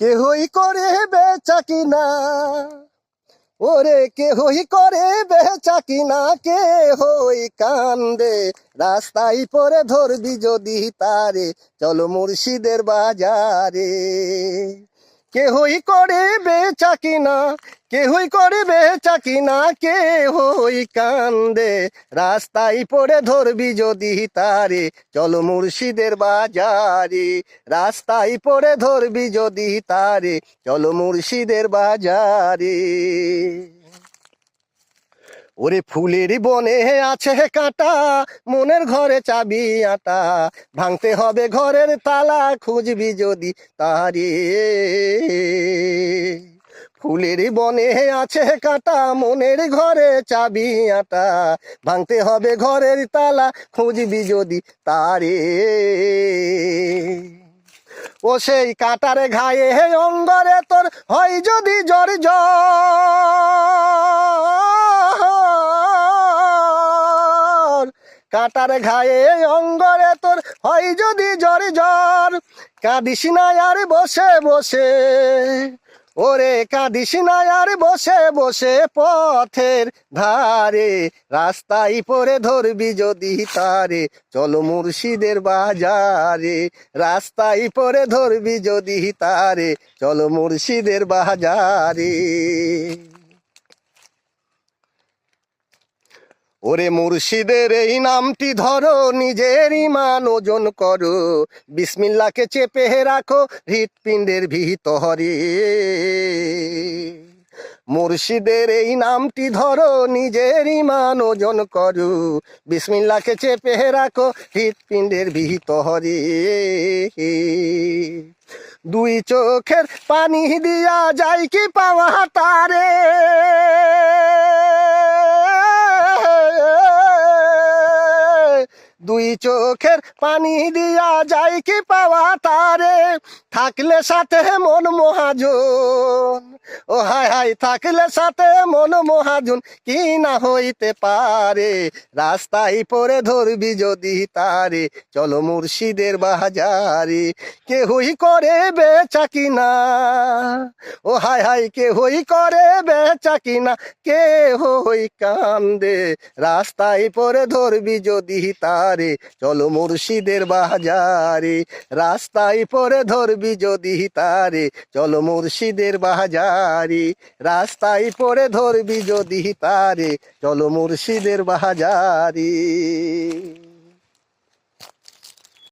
কেহই করে বেচা কিনা? ওরে কেহই করে বেচা কিনা? কেহই কান্দে? রাস্তায় পরে ধরবি যদি তারে, চলো মুর্শিদের বাজারে। কেহই করে বেচা না কেহই করে বেচা কিনা না কেহই কান্দে। রাস্তায় পড়ে ধরবি যদি তারে, চলো মুর্শিদের বাজারে। রাস্তায় পড়ে ধরবি যদি তারে, চলো মুর্শিদের বাজারে। ওরে ফুলের বনে আছে কাটা, মনের ঘরে চাবি আটা। ভাঙতে হবে ঘরের তালা, খুঁজবি যদি তারে। ফুলের বনে আছে কাটা, মনের ঘরে চাবি আটা। ভাঙতে হবে ঘরের তালা, খুঁজবি যদি তারে। ও সেই কাটারে ঘায়ে অঙ্গরে তোর হয় যদি জ্বর কাটার ঘায়ে অঙ্গরে তোর হয় যদি জ্বর জ্বর কাঁদিস না আর বসে বসে, ওরে কাঁদিস না আর বসে বসে পথের ধারে। রাস্তায় পরে ধরবি যদি তারে, চলো মুর্শিদের বাজারে। রাস্তায় পরে ধরবি যদি তারে, চলো মুর্শিদের বাজারে। ওরে মুর্শিদের এই নামটি ধরো নিজের ইমান ওজন করো। বিসমিল্লাকে চেপে রাখো, হৃৎপিণ্ডের ভিতরে মুর্শিদের এই নামটি ধরো নিজের ইমান ওজন করো। বিসমিল্লাকে চেপে রাখো, হৃৎপিণ্ডের ভিতরে দুই চোখের পানি দিয়া যায় কি পাওয়া তারে? দুই চোখের পানি দিয়া যাই কি পাওয়া তারে? থাকলে সাথে মন মহাজন। ও হায় হায়, থাকলে সাথে মন মহাজন, কি না হইতে পারে? রাস্তায় পরে ধরবি যদি তারে, চলো মুর্শিদের বাজারে। কেহই করে বেচা কিনা? ও হায় হায়, কেহই করে বেচা কিনা? কে হই কান্দে? রাস্তায় পরে ধরবি যদি তারে, চলো মুর্শিদের বাজারে। রাস্তায় পরে ধরবি যদি তারে চলো মুর্শিদের বাহাজারি রাস্তায় পড়ে ধরবি যদি তারে চলো মুর্শিদের বাজারে।